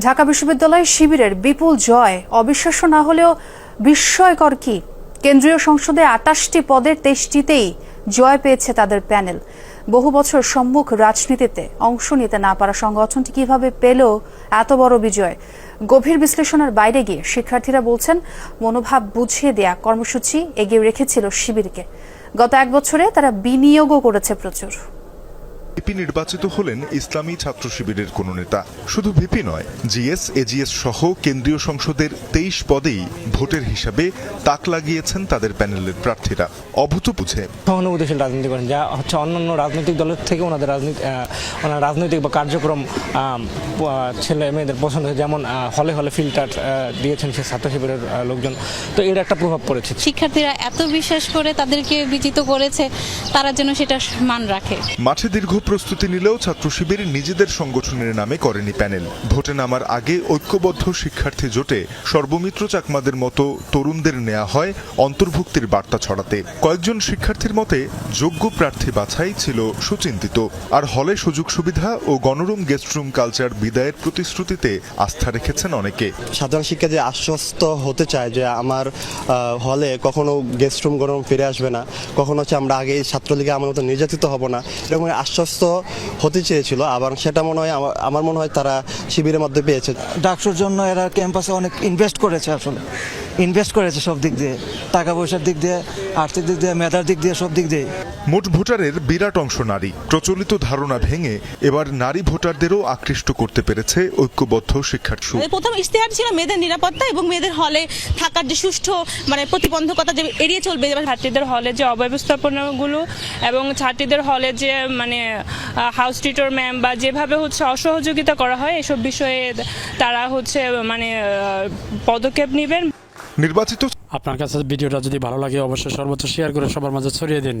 ঢাকা বিশ্ববিদ্যালয় শিবিরের বিপুল জয়, অবিশ্বাস্য না হলেও বিস্ময়কর কি? কেন্দ্রীয় সংসদে আটাশটি পদের তেইশটিতেই জয় পেয়েছে তাদের প্যানেল। বহু বছর সম্মুখ রাজনীতিতে অংশ নিতে না পারা সংগঠনটি কীভাবে পেল এত বড় বিজয়? গভীর বিশ্লেষণের বাইরে গিয়ে শিক্ষার্থীরা বলছেন, মনোভাব বুঝিয়ে দেয়া কর্মসূচি এগিয়ে রেখেছিল শিবিরকে। গত এক বছরে তারা বিনিয়োগও করেছে প্রচুর। ভিপি নির্বাচিত হলেন ইসলামী ছাত্র শিবিরের কোন নেতা। শুধু ভিপি নয় জিএস এজিএস সহ কেন্দ্রীয় সংসদের তেইশ পদেই ভোটের হিসাবে তাক লাগিয়েছেন তাদের প্যানেলের প্রার্থীরা। অভূত বুঝে সহানুভূতিশীল রাজনীতি করেন যা হচ্ছে অন্যান্য রাজনৈতিক দলের থেকে ওনাদের রাজনীতি ওনার রাজনৈতিক বা কার্যক্রম ছেলে মেয়েদের পছন্দ হয়েছে। যেমন হলে হলে ফিল্টার দিয়েছেন সে ছাত্র শিবিরের লোকজন। তো এর একটা প্রভাব পড়েছে। শিক্ষার্থীরা এত বিশ্বাস করে তাদেরকে বিজিত করেছে তারা যেন সেটা মান রাখে। মাঠে দীর্ঘ প্রস্তুতি নিলেও ছাত্র শিবির নিজেদের সংগঠনের নামে করেনি প্যানেল। ভোটে নামার আগে ঐক্যবদ্ধ শিক্ষার্থী জোটে সর্বমিত্র চাকমাদের মতো তরুণদের নেওয়া হয় অন্তর্ভুক্তির বার্তা ছড়াতে। কয়েকজন শিক্ষার্থীর মতে, যোগ্য প্রার্থী বাছাই ছিল সুচিন্তিত। আর হলে সুযোগ সুবিধা ও গণরুম গেস্টরুম কালচার বিদায়ের প্রতিশ্রুতিতে আস্থা রেখেছেন অনেকে। সাধারণ শিক্ষা যে আশ্বস্ত হতে চায় যে আমার হলে কখনো গেস্ট রুম গরম ফিরে আসবে না, কখনো হচ্ছে আমরা আগে ছাত্রলীগে আমার মতো নির্যাতিত হব না, এরকম একটা আশ্বস্ত হতে চেয়েছিল, আবার সেটা মনে হয় আমার- আমার মনে হয় তারা শিবিরের মধ্যে পেয়েছে। ডাকসুর জন্য এরা ক্যাম্পাসে অনেক ইনভেস্ট করেছে আসলে। ইনভেস্ট করেছে সব দিক দিয়ে। টাকা পয়সার দিক দিয়ে আর্থিক দিক দিয়ে মেধার দিক দিয়ে সব দিক দিয়ে মোট ভোটারের বিরাট অংশ নারী। প্রচলিত ধারণা ভেঙে এবার নারী ভোটারদেরও আকৃষ্ট করতে পেরেছে ঐক্যবদ্ধ শিক্ষার্থী। প্রথম ইশতেহার ছিল মেয়েদের নিরাপত্তা এবং মেয়েদের হলে থাকার যে সুষ্ঠু মানে প্রতিবন্ধকতা যে এড়িয়ে চলবে এবার ছাত্রীদের হলে যে অব্যবস্থাপনাগুলো এবং ছাত্রীদের হলে যে মানে হাউস টিটর ম্যাম বা যেভাবে হচ্ছে অসহযোগিতা করা হয় এসব বিষয়ে তারা হচ্ছে মানে পদক্ষেপ নেবেন। নির্বাচিত আপনার কাছে ভিডিওটা যদি ভালো লাগে, অবশ্যই সর্বোচ্চ শেয়ার করে সবার মাঝে ছড়িয়ে দিন।